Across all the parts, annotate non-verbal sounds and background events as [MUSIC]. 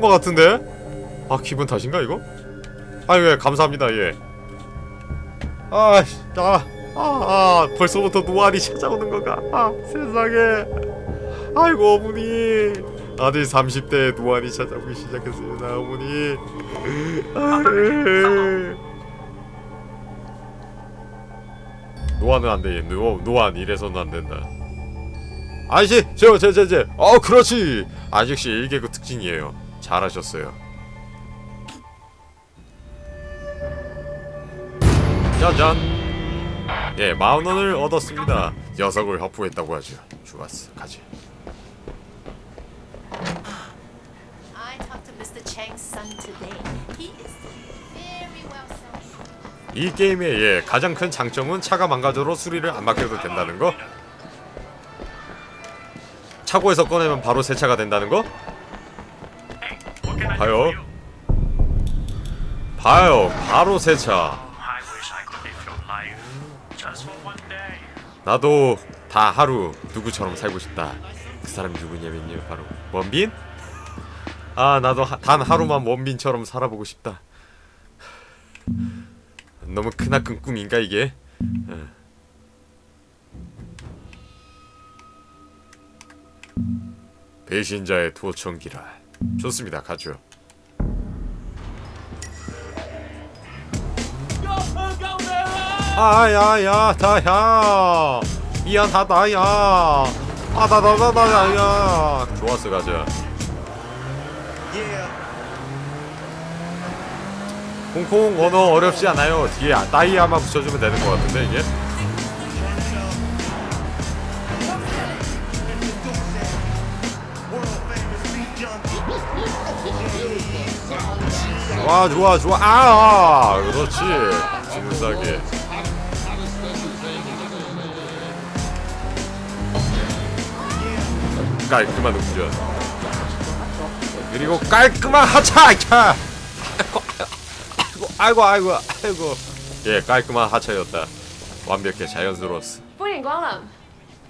거 같은데? 아 기분 탓인가 이거? 아유 예 감사합니다 예. 아, 씨, 아, 아, 아 벌써부터 노안이 찾아오는 거가. 아 세상에. 아이고 어머니. 아들 30대에 노안이 찾아오기 시작했습니다 어머니. 노안은 안 돼. 노 노안 이래서는 안 된다. 아저씨, 저, 저, 저, 저. 어, 그렇지. 아저씨 일개그 특징이에요. 잘하셨어요. 짜잔. 예, 만 원을 얻었습니다. 녀석을 협부했다고 하죠. 좋았어, 가지. 이 게임의 예, 가장 큰 장점은 차가 망가져도 수리를 안 맡겨도 된다는 거. 차고에서 꺼내면 바로 세차가 된다는 거. 봐요. 봐요, 바로 세차. 나도 다 하루 누구처럼 살고 싶다. 그 사람이 누구냐면요, 바로 원빈. 아, 나도 하, 단 하루만 원빈처럼 살아보고 싶다. 너무 크나큰 꿈인가 이게? 어. 배신자의 도청기라. 좋습니다, 가죠. 아야야 다야. 미안하다 야. 아다다다다 야 좋았어 가자. 홍콩 언어 어렵지 않아요. 뒤에 아- 다이아만 붙여주면 되는 것 같은데 이게? 와 좋아 좋아 아. 아, 그렇지. 진싸게 깔끔한 운전 그리고 깔끔한 하차 차 아이고 아이고 아이고 아이고 예 깔끔한 하차였다 완벽해 자연스러웠어 Morning, Gualam.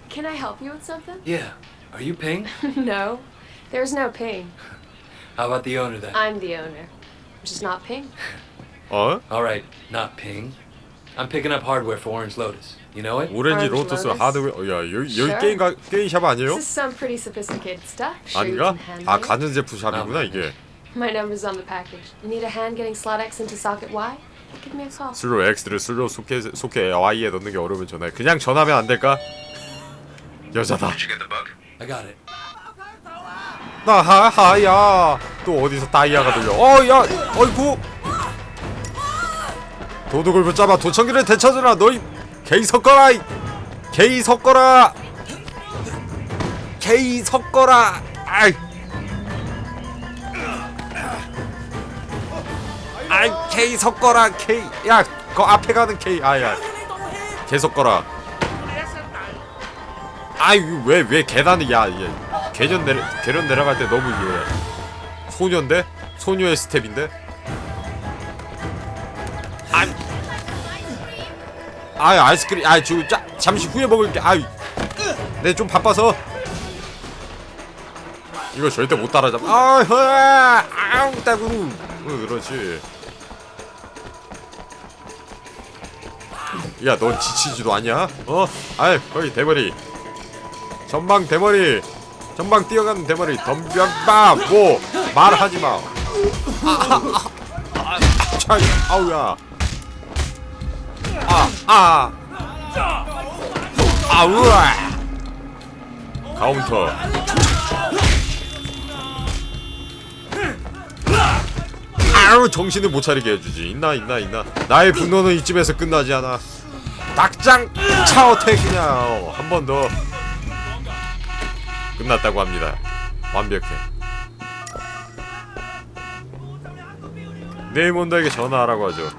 Can I help you with something? Yeah. Are you Ping? [LAUGHS] no. There's no ping. How about the owner then? I'm the owner. I'm just not ping. 어? All right, not Ping. I'm picking up hardware for Orange Lotus. You know it? 오렌지 Orange 로터스 Lotus? 하드웨어 야 여기 여기 Sure. 게임 가, 게임 샵 아니에요? This is some pretty sophisticated stuff. Sure you 아닌가? can handle 아 it. 가전제품 샵이구나 아, 이게 My number's on the package. You need a hand getting slot X into socket Y? Give me a call. 슬로 X를 슬로 소켓 소켓 Y에 넣는 게 어려우면 전화해 그냥 전화하면 안 될까? 여자다 Did you get the bug? I got it. 나 하하야 또 어디서 다이아가 들려 어야 어이구 도둑을 붙잡아 도청기를 되찾으라. 너희 개이 섞어라. 이 개이 섞어라. 개이 섞어라. 아이. 아이 개이 섞어라 개이. 야그 앞에 가는 개이. 아야 개 섞어라. 아이 왜왜 계단을 야 얘. 계년 내려 계련 내려갈 때 너무 이거야 소녀인데? 소녀의 스텝인데 아이 아이스크림. 아이 저 자, 잠시 후에 먹을게. 아이 내좀 바빠서. 이거 절대 못 따라잡아. 아 허야 아웅 따구루 어, 그렇지? 야 넌 지치지도 않냐? 어? 아이 거기 대머리. 전방 대머리. 전방 뛰어가는 대머리. 덤벼봐. 뭐 말하지 마. 차 아우야. 아 아. 아우야. 카운터. 아우 정신을 못 차리게 해주지. 있나 있나 있나. 나의 분노는 이쯤에서 끝나지 않아. 닭장 차어택 그냥 한 번 더. 끝났다고 합니다. 완벽해. 네이몬더에게 전화하라고 하죠.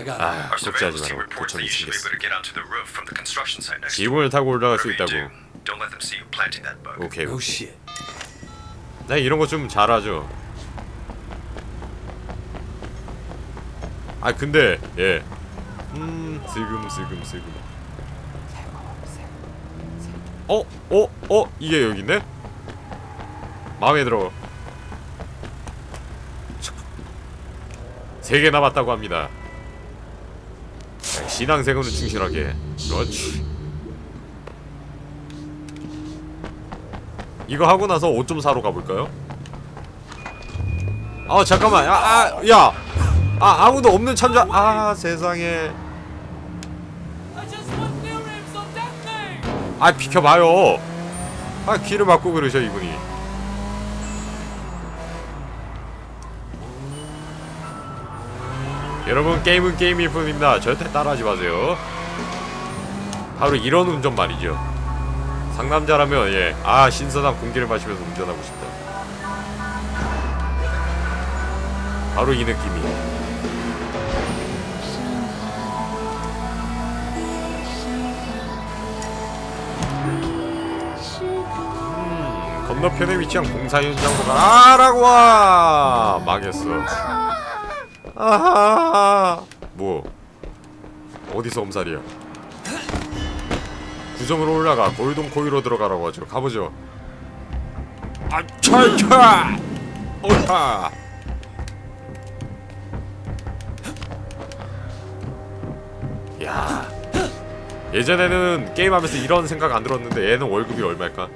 I got it. 아, Our 걱정하지 surveillance team 말고 reports they 도착이 usually were able to 챙겼어. get onto the roof from the construction site next door. 지붕을 타고 올라갈 수 Whatever you do, 있다고. don't let them see you planting that bug. 오케이. No 오케이. shit. 나 이런 거 좀 잘하죠. 아 근데 예. 음 지금 지금 지금. 어? 어? 어? 이게 여기네? 마음에 들어. 세 개 남았다고 합니다. 신앙생활은 충실하게. 그렇지. 이거 하고 나서 옷좀 사러 가볼까요? 아 잠깐만 아, 아, 야! 아 아무도 없는 참자 아 세상에 아 비켜봐요 아 길을 막고 그러셔 이분이 여러분 게임은 게임일 뿐입니다. 절대 따라하지 마세요. 바로 이런 운전 말이죠. 상남자라면 예 아 신선한 공기를 마시면서 운전하고 싶다. 바로 이 느낌이. 음, 건너편에 위치한 공사 현장으로 가라고 와! 망했어 아하 뭐? 어디서 엄살이야? 구점으로 올라가 골동 코이로 들어가라고 하죠. 가보죠. 아 차차. 오차 야. 예전에는 게임하면서 이런 생각 안 들었는데 얘는 월급이 얼마일까?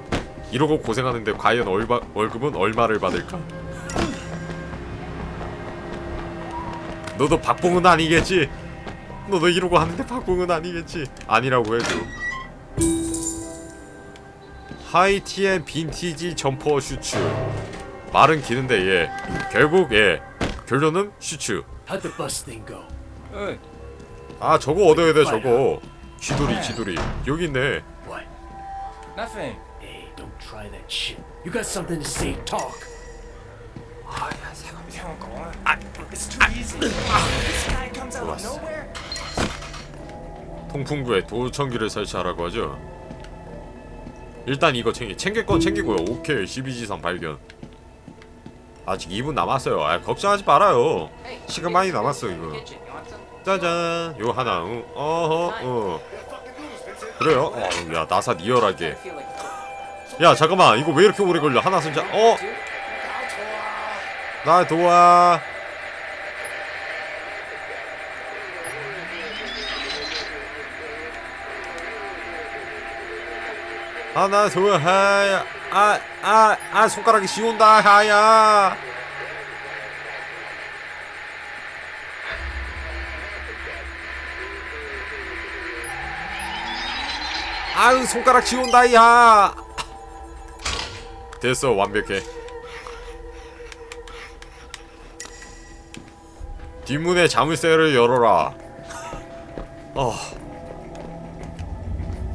이러고 고생하는데 과연 얼마, 월급은 얼마를 받을까? 너도 박봉은 아니겠지? 너도 이러고 하는데 박봉은 아니겠지? 아니라고 해줘 하이티엔 빈티지 점퍼 슈츠 말은 기는데 얘 결국 얘 결론은 슈츠? 아 저거 얻어야 돼 저거 쥐돌이 쥐돌이 여기 있네 What? Nothing. Hey, don't try that shit. You got something to say, talk. 통풍구에 도청기를 설치하라고 하죠 일단 이거 챙기 챙길 건 챙기고요 오케이 12지선 발견 아직 2분 남았어요 아 걱정하지 말아요 시간 많이 남았어 이거 짜잔 요 하나 어, 어허 어 그래요 어, 야 나사 리얼하게 야 잠깐만 이거 왜 이렇게 오래 걸려 하나 선자 어? 나 도와. 하나 둘 하야. 아 아 아 손가락이 씌운다. 하야. 아유 손가락 씌운다 야 됐어 완벽해 뒷문에 자물쇠를 열어라. 어.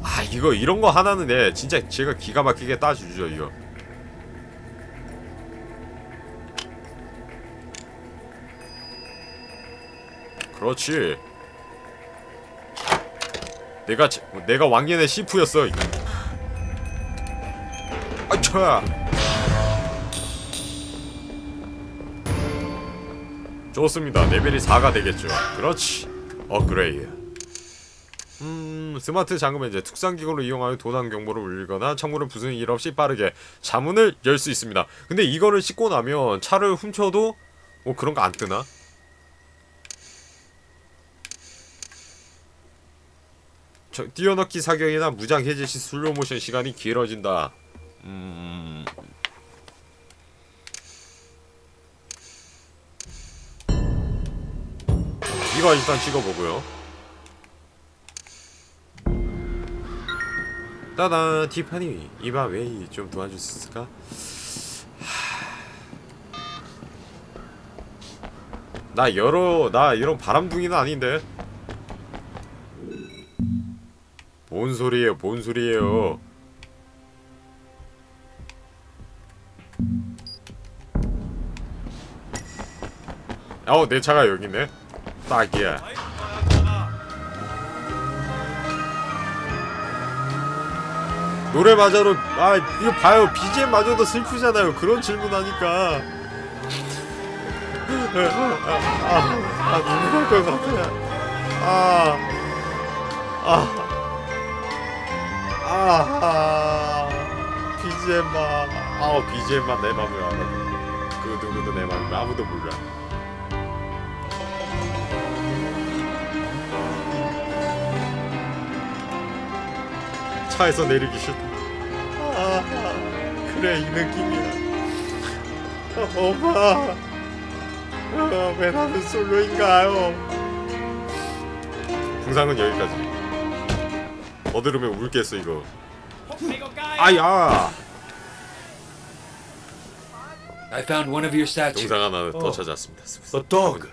아 이거 이런 거 하나는 내 진짜 제가 기가 막히게 따주죠 이거. 그렇지. 내가 제- 내가 왕년의 시프였어. 아차 좋습니다 레벨이 4가 되겠죠 그렇지 업그레이드 음, 스마트 잠금은 이제 특수한 기구를 이용하여 도난 경보를 울리거나 창문을 부수는 일 없이 빠르게 자문을 열 수 있습니다. 근데 이거를 씻고 나면 차를 훔쳐도 뭐 그런 거 안 뜨나? 저, 띄어넣기 사격이나 무장 해제 시 슬로우 모션 시간이 길어진다. 음. 이거 일단 찍어보고요. 따단 티파니 이봐 웨이 좀 도와줄 수 있을까? 하... 나 여러 나 이런 바람둥이는 아닌데 뭔 소리예요 뭔 소리예요 어내 차가 여기 있네 딱이야. 노래 마저로 아 이거 봐요. BGM 마저도 슬프잖아요. 그런 질문 하니까. 아, 아, 아 눈물 날것 같아. 아, 아, 아, BGM만, 아, BGM만 내 맘을 알아. 그 누구도 내 맘을 아무도 몰라. 차에서 내리기 싫다. 아, 그래 이 느낌이야. 어, 오빠, 어, 왜 나는 솔로인가요? 풍상은 여기까지. 더 들으면 울겠어 이거. 아야. I found one of your statues. 영상 하나 더 어. 찾았습니다. The dog.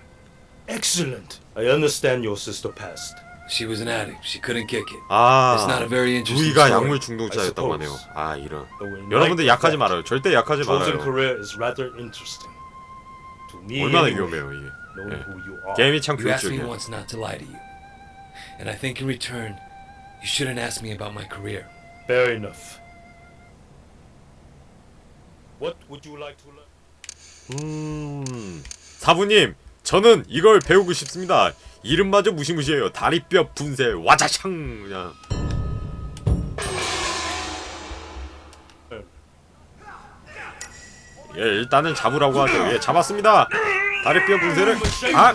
Excellent. I understand your sister passed. She was an addict. She couldn't kick it. 아, It's not a very interesting 루이가 story. 약물 중독자였다고 하네요. 아 이런. 여러분들 약하지 that, 말아요. 절대 약하지 Chosen 말아요. career is rather interesting. To me, 얼마나 anyway, 위험해요 이게. knowing 예. who you are. 게임이 참 You asked me 교육적이야. once not to lie to you. And I think in return, you shouldn't ask me about my career. Fair enough. What would you like to learn? 음, 사부님, 저는 이걸 배우고 싶습니다. 이름마저 무시무시해요. 다리뼈 분쇄 와자샹 그냥. 예, 일단은 잡으라고 하죠. 예, 잡았습니다. 다리뼈 분쇄를 아,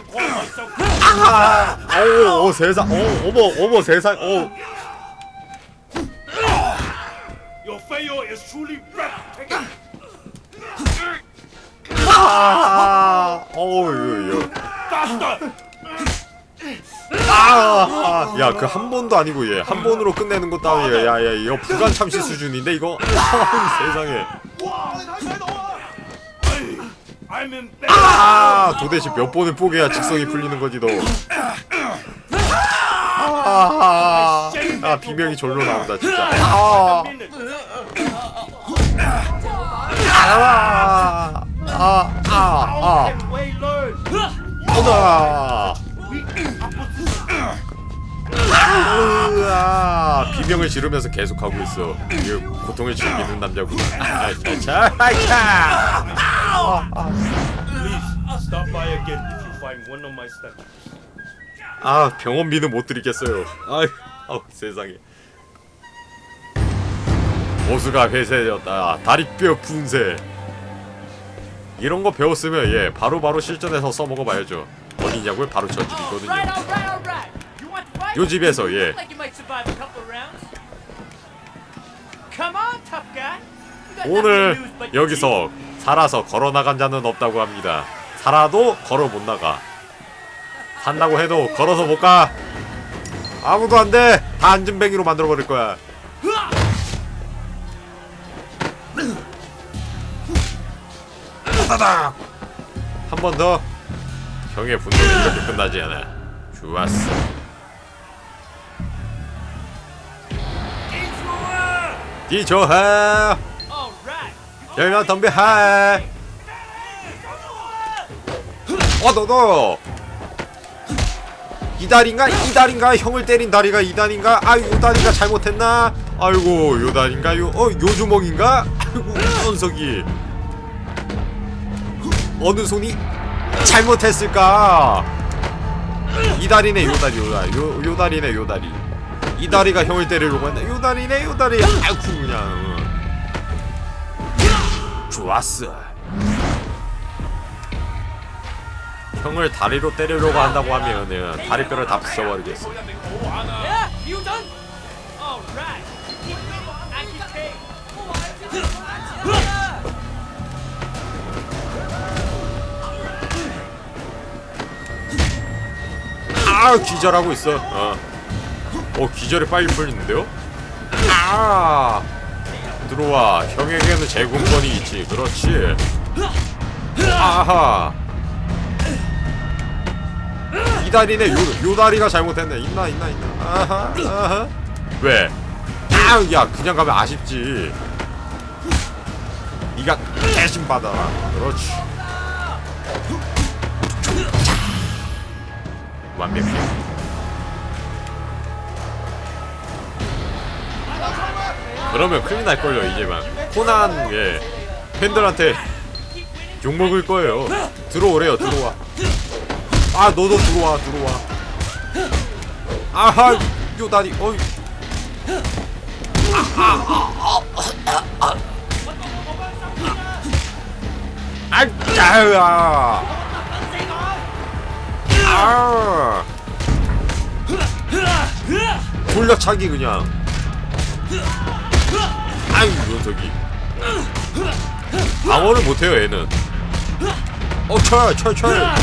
아, 오, 오 세상, 오, 어머, 어머 세상, breathtaking. 아, 어우, 이거, 이거. 아, 야, 그 한 번도 아니고 얘 한 번으로 끝내는 것도 아니야. 야, 야, 이거 불간 참시 수준인데 이거. [LAUGHS] 세상에. 아, 도대체 몇 번을 뽀개야 직성이 풀리는 거지 너. 아, 아, 비명이 절로 나온다 진짜. 아, 아, 아, 아, 아. 아. 으아, 비명을 지르면서 계속 하고 있어. 이거 고통을 즐기는 남자구나. 아, 자, 자, one of my statues. 아 병원비는 못 드리겠어요. 아이, 아우 세상에. 보수가 회세되었다. 다리뼈 분쇄. 이런 거 배웠으면 예 바로 바로 실전에서 써먹어 봐야죠. 어디냐고요? 바로 저 집이거든요. Right, all right, all right. 요 집에서 예. 오늘 여기서 살아서 걸어 나간 자는 없다고 합니다. 살아도 걸어 못 나가. 산다고 해도 걸어서 못 가. 아무도 안 돼. 다 안전뱅이로 만들어 버릴 거야. 따닥. 한 번 더. 형의 분노는 이렇게 끝나지 않아. 좋았어. Right. 열면 하이. 어너너. 이달인가? 이달인가? 형을 때린 다리가 이달인가? 아유 요달인가 잘못했나? 아이고 요달인가? 요어 요주먹인가? 아이고 현석이. 어느 손이 잘못했을까? 이달이네 요다리 요다리. 요, 요다리네 요다리 이 다리가 형을 때리려고 했네 요 다리네 요 다리 아이고 그냥 응. 좋았어. 형을 다리로 때리려고 한다고 하면은 다리뼈를 다 부숴버리겠어. 아 기절하고 있어. 어. 어 기절이 빨리 풀리는데요? 아 들어와. 형에게는 제공권이 있지. 그렇지. 아하. 이 다리네 요, 요 다리가 잘못했네. 있나 있나 있나. 아하 아하. 왜? 아야 그냥 가면 아쉽지. 네가 대신 받아라. 그렇지. 완벽해. 그러면 큰일 날걸요 이제만. 코난 예. 팬들한테 욕먹을 거예요. 들어오래요 들어와. 아 너도 들어와 들어와. 아하 요 다리 어이. 아아아. 아. 돌려차기 그냥 아유 녀석이 방어를 못해요 얘는. 어철철철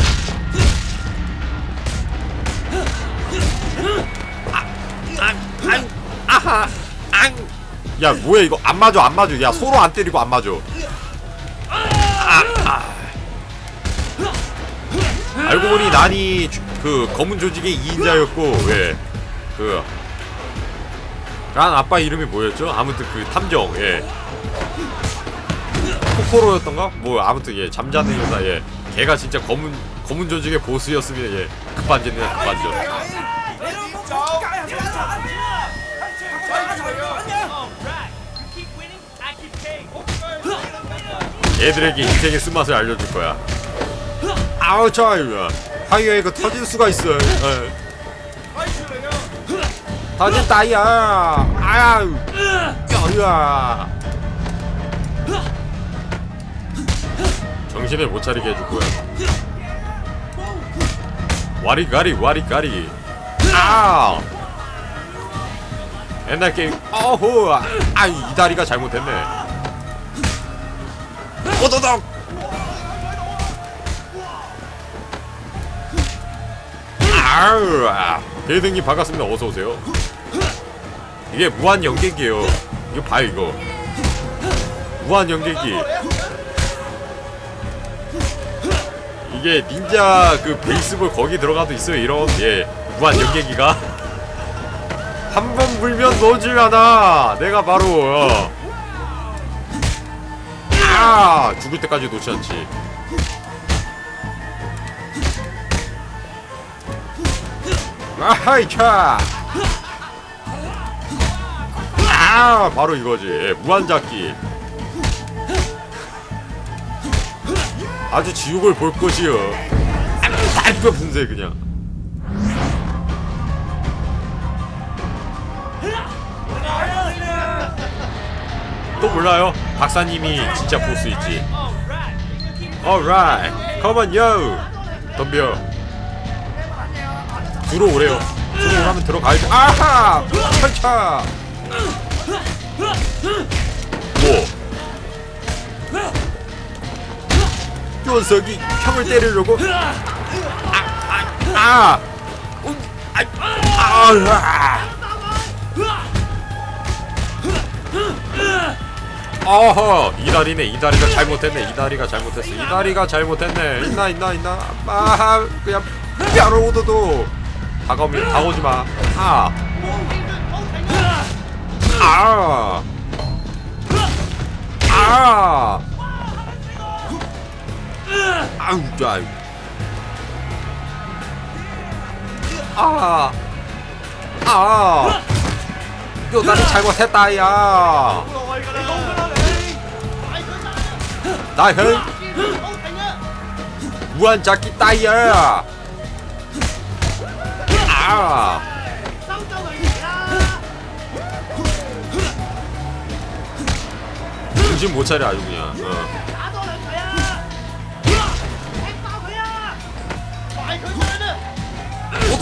아하 앙. 야 뭐야 이거 안 맞아 안 맞아. 야 서로 안 때리고 안 맞아. 아, 아. 알고 보니 난이 주- 그 검은 조직의 2인자였고 왜그 란 아빠 이름이 뭐였죠? 아무튼 그 탐정 예 코코로였던가? 뭐 아무튼 예 잠자는 여자 예 걔가 진짜 검은 검은 조직의 보스였으면 예 급반전이야 급반전. 애들에게 인생의 쓴맛을 알려줄 거야. 아우 저 하이웨이 이거 터질 수가 있어. 예. 터진다야. 아유. 야야. 정신을 못 차리게 해줄 거야. 와리가리 와리가리. 아. 옛날 게임. 어후. 아, 이 다리가 잘못됐네. 오도독. 아우, 아. 대등님 반갑습니다. 어서 오세요. 이게 무한 연계기예요. 이거 봐요 이거. 무한 연계기. 이게 닌자 그 베이스볼 거기 들어가도 있어요. 이런 예 무한 연계기가 한 번 불면 놓질 않아. 내가 바로 어. 아 죽을 때까지 놓지 않지. 아하이 차. 아 바로 이거지 예, 무한잡기. 아주 지옥을 볼 것이요. 달뼈 분쇄 그냥. 또 몰라요? 박사님이 진짜 보스 있지. Alright, come on yo. 덤벼. 들어오래요. 들어오라면 들어가야지. 아하! 차차. 뭐? 녀석이 형을 때리려고? 아, 아, 아, 음, 아, 아, 아. 어허 이 다리네 이 다리가 잘못했네 이 다리가 잘못했어 이 다리가 잘못했네 있나 있나 있나 아 그냥 뼈로 오도도 다가오면 다가오지 마 아. 아. 아. 아우 야. 아. 아. 요 나리 잘못했다 야. 나형 무한 잡기 따이야. 아. 정신 못 차려 아주 그냥.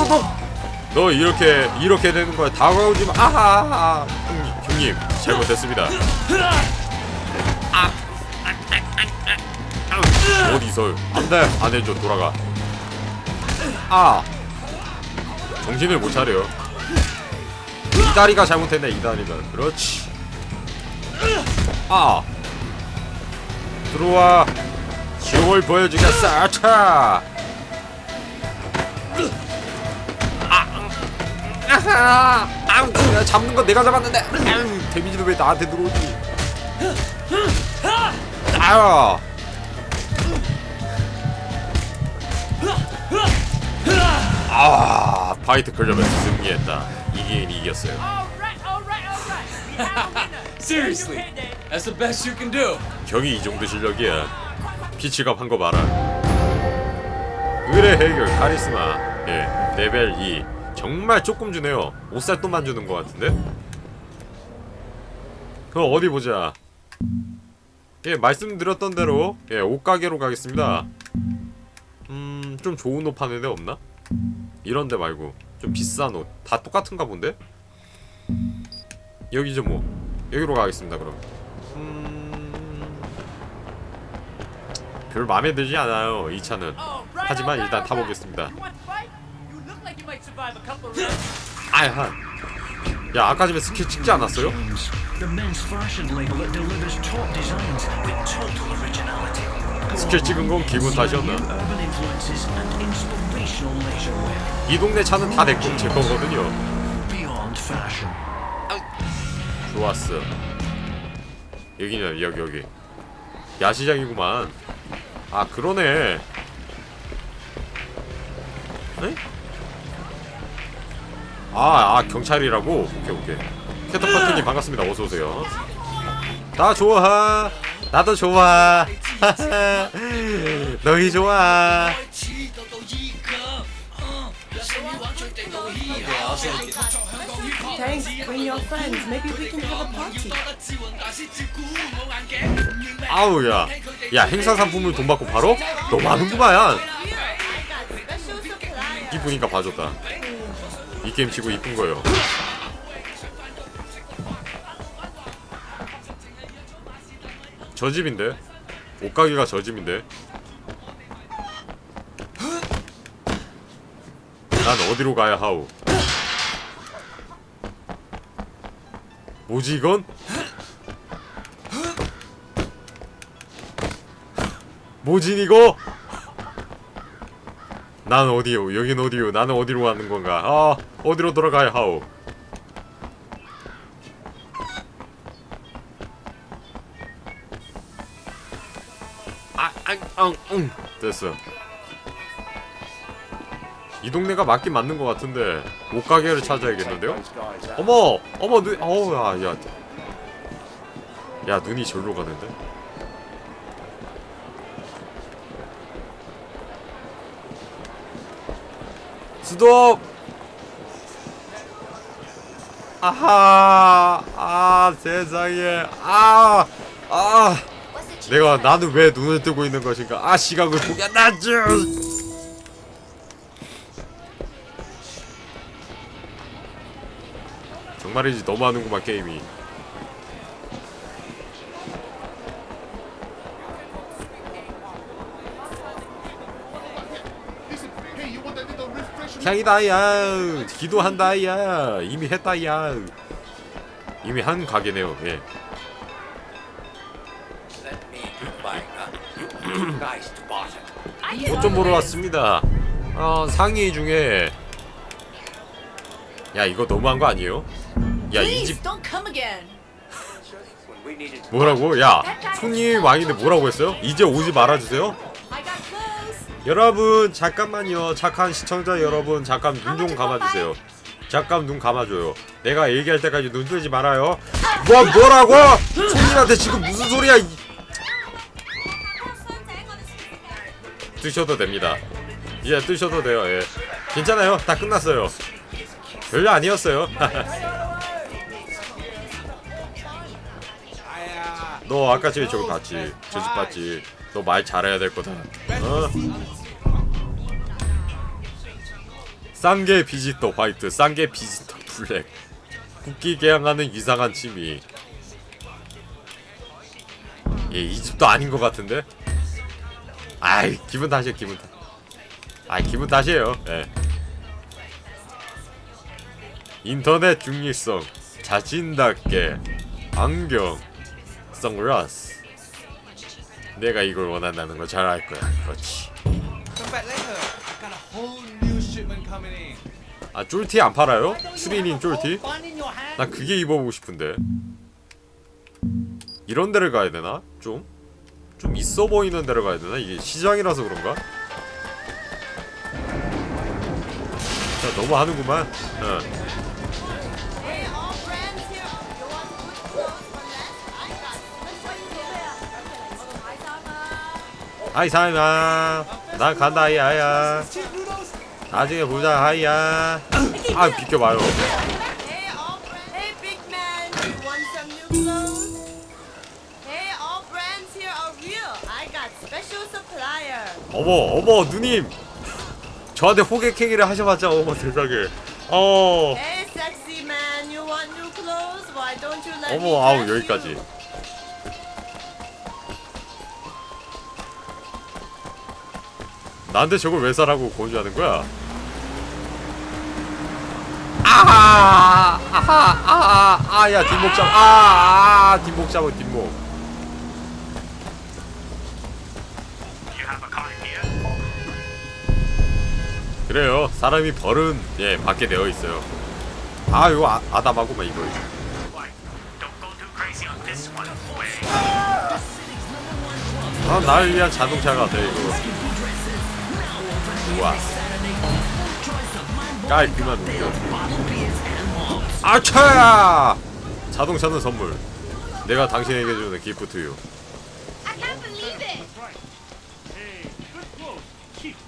어. 너 이렇게 이렇게 되는 거야. 다가오지 마. 아하. 형님, 형님 잘못했습니다. 아. 어디서 안돼 안 해줘 돌아가. 아. 정신을 못 차려. 이 다리가 잘못했네 이 다리가. 그렇지. 아. 들어와. 지옥을 보여주겠어. 아차. 아하! 아우, 잡는 건 내가 잡았는데. 아유, 데미지도 왜 나한테 들어오지? 아유. 아, 파이트 클럽에서 승리했다. 이긴 이겼어요. Seriously, that's the best you can do. 경이 이 정도 실력이야. 피치갑 한거 봐라. 의뢰 해결 카리스마. 예, 레벨 2. 정말 조금 주네요. 옷살돈만 주는 것 같은데? 그럼 어디 보자. 예, 말씀드렸던 대로 예, 옷가게로 가겠습니다. 음, 좀 좋은 옷 파는 데 없나? 이런 데 말고 좀 비싼 옷. 다 똑같은가 본데? 여기죠 뭐 여기로 가겠습니다 그럼 음... 별 마음에 들지 않아요 이 차는 Oh, 하지만 일단 타보겠습니다. 아야 야 아까 전에 스킬 찍지 않았어요? 스킬 찍은 건 기분 탓이었나? 이 동네 차는 다내거제 거거든요. 좋았어. 여기냐 여기 여기. 야시장이구만. 아 그러네. 에? 아, 아 경찰이라고? 오케이 오케이. 캐터파트님 반갑습니다. 어서오세요. 나 좋아. 나도 좋아. [LAUGHS] 너희 좋아 Thanks, bring your friends. Maybe we can have a party. 아우 야, 야 행사 상품을 돈 받고 바로? 너무 많은구만. 이쁘니까 봐줬다. 이 게임 치고 이쁜 거요. 저 집인데? 옷가게가 저 집인데? 난 어디로 가야 하오? 뭐지 이건? 뭐지 이거? 난 어디요? 여긴 어디요? 나는 어디로 가는 건가? 아 어디로 돌아가야 하오? 아, 아, 아, 응, 됐어. 이 동네가 맞긴 맞는 것 같은데 옷가게를 찾아야겠는데요? 어머, 어머, 눈, 어우, 야, 야, 야, 눈이 절로 가는데? 스톱! 아하, 아, 세상에, 아, 아. 내가? 나는 왜 눈을 뜨고 있는 것인가? 아 시각을 나죠. 정말이지 너무 하는구만 게임이. 향이다야 기도한다야 이미 했다야 이미 한 가게네요 예 [CLEARS THROAT] 옷좀 보러 왔습니다. 어, 상의 중에 야 이거 너무한 거 아니에요? 야 이 집. 뭐라고? 야 손님 왕인데 뭐라고 했어요? 이제 오지 말아주세요. 여러분 잠깐만요. 착한 시청자 여러분 잠깐 눈 좀 감아주세요. 잠깐 눈 감아줘요. 내가 얘기할 때까지 눈 뜨지 말아요. 뭐 뭐라고? 손님한테 지금 무슨 소리야? 이- 뜨셔도 됩니다. 예, 뜨셔도 돼요. 예. 괜찮아요. 다 끝났어요. 별로 아니었어요. [LAUGHS] 너 아까 전에 저거 봤지? 저 집 봤지? 너 말 잘해야 될 거다. 어? 쌍계 비지터 화이트, 쌍계 비지터 블랙. 국기 개항하는 이상한 취미. 예, 이 집도 아닌 것 같은데? 아이, 기분 탓이에요, 기분 탓. 아이, 기분 탓이에요. 예. 인터넷 중립성, 자신답게, 안경, 선글라스. 내가 이걸 원한다는 거잘알 거야. 그렇지. 아, 쫄티 안 팔아요? 추리닝 쫄티? 나 그게 입어보고 싶은데. 이런 데를 가야 되나? 좀? 좀 있어 보이는 데를 가야 되나? 이게 시장이라서 그런가? 자, 너무 하는구만. 어. 아이 사이마 난 간다 하이야 나중에 보자 하이야 아 비켜봐요. 어머 어머 누님 저한테 호객 행위를 하셔봤자 어머 세상에 어 어머 아우 여기까지 나한테 저걸 왜 사라고 권유하는 거야? 아하 아하 아하 아야 뒷목 잡 아아 뒷목 잡아 뒷목? 그래요 사람이 벌은 예 받게 되어 있어요 아 이거 아, 아담하고 막 이거 Why? Don't go too crazy on this one. Way. 아날 위한 자동차 같아 이거 우와. 깔끔한 운전 아차야 자동차는 선물. 내가 당신에게 주는 기프트유.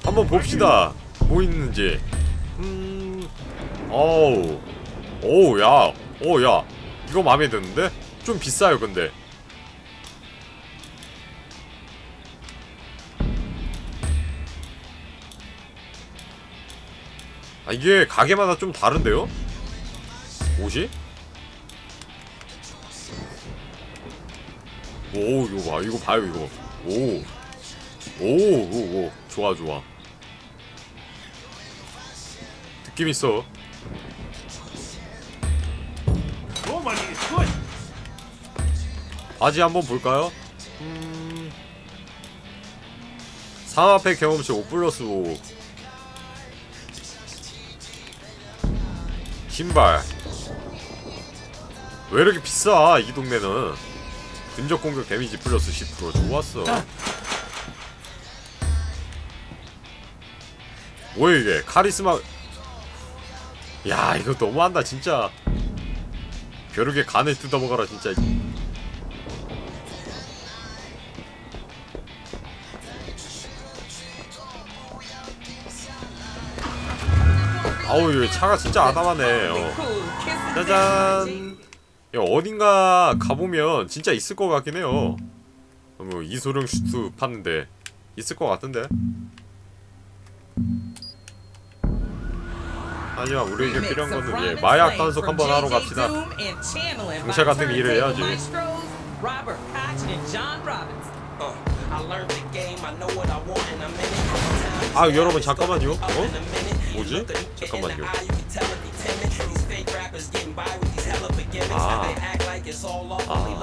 한번 봅시다. 뭐 있는지. 음 어우. 오우 야. 오우 야. 이거 마음에 드는데? 좀 비싸요 근데 아 이게 가게마다 좀 다른데요? 옷이 오 이거 봐. 이거 봐요 이거. 오. 오, 오, 오, 좋아, 좋아. 느낌 있어. 바지 한번 볼까요? 음... 상하패 경험치 5 플러스 5 신발. 왜 이렇게 비싸 이 동네는? 근접 공격 데미지 플러스 10% 좋았어. 뭐야 이게? 카리스마. 야 이거 너무한다 진짜. 벼룩의 간을 뜯어먹어라 진짜 아우 이 차가 진짜 아담하네. 어. 짜잔. 야 어딘가 가보면 진짜 있을 것 같긴 해요. 어, 뭐 이소룡 슈트 팠는데 있을 것 같은데? 하지만 우리에게 필요한 거는 예, 마약 단속 한번 하러 갑시다. 경찰 같은 일을 해야지. 아 여러분 잠깐만요. 어? 뭐지? 잠깐만요. 아, 아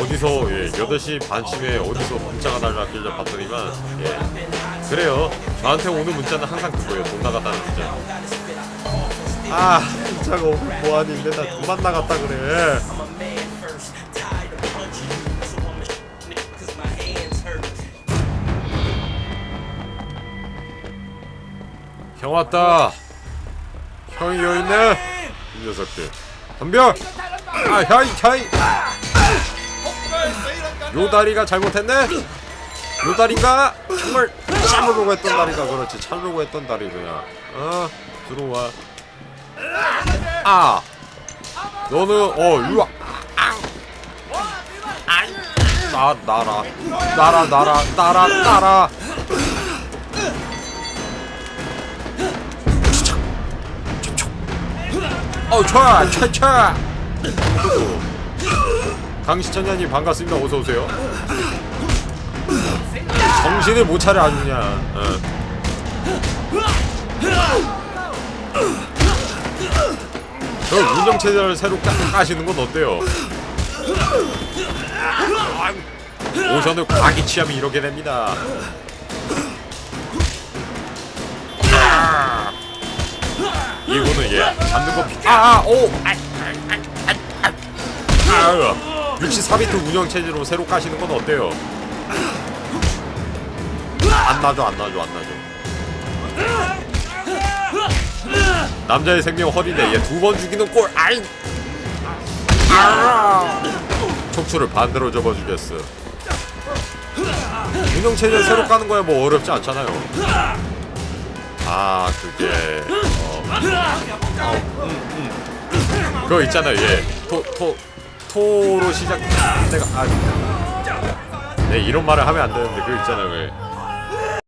어디서 예 8시 반쯤에 어디서 문자가 날라길래 봤더니만 예 그래요. 저한테 오는 문자는 항상 그거예요. 돈 나갔다는 문자. 아 문자가 오면 뭐하니 맨날 그만 나갔다 그래. 형 왔다. 형이 여기 있네. 이 녀석들. 덤벼. 아, 혀이, 혀이. 요 다리가 잘못했네. 요 다리가 정말 참으려고 했던 다리가 그렇지. 참으려고 했던 다리 그냥. 어, 들어와. 아. 너는 어, 와. 나 나라 나라 나라 나라 나라 어 좋아 강시천년님 반갑습니다 어서 오세요 정신을 못 차려 아주 그냥 어. 저 운영 체제를 새로 까, 까시는 건 어때요? 오션을 과기 취하면 이렇게 됩니다. 이거는 얘 잡는 거 비. 아, 오. 아, 아, 아, 아, 64비트 운영 체제로 새로 까시는 건 어때요? 안 나죠, 안 나죠, 안 나죠. 남자의 생명 허리네 얘 두 번 죽이는 꼴 아이 아! 척추를 반대로 접어 주겠어 운영 체제 새로 까는 거야 뭐 어렵지 않잖아요 아 그게 그거 있잖아요 얘토토 토로 시작 내가 아 네, 이런 말을 하면 안 되는데 그거 있잖아요 왜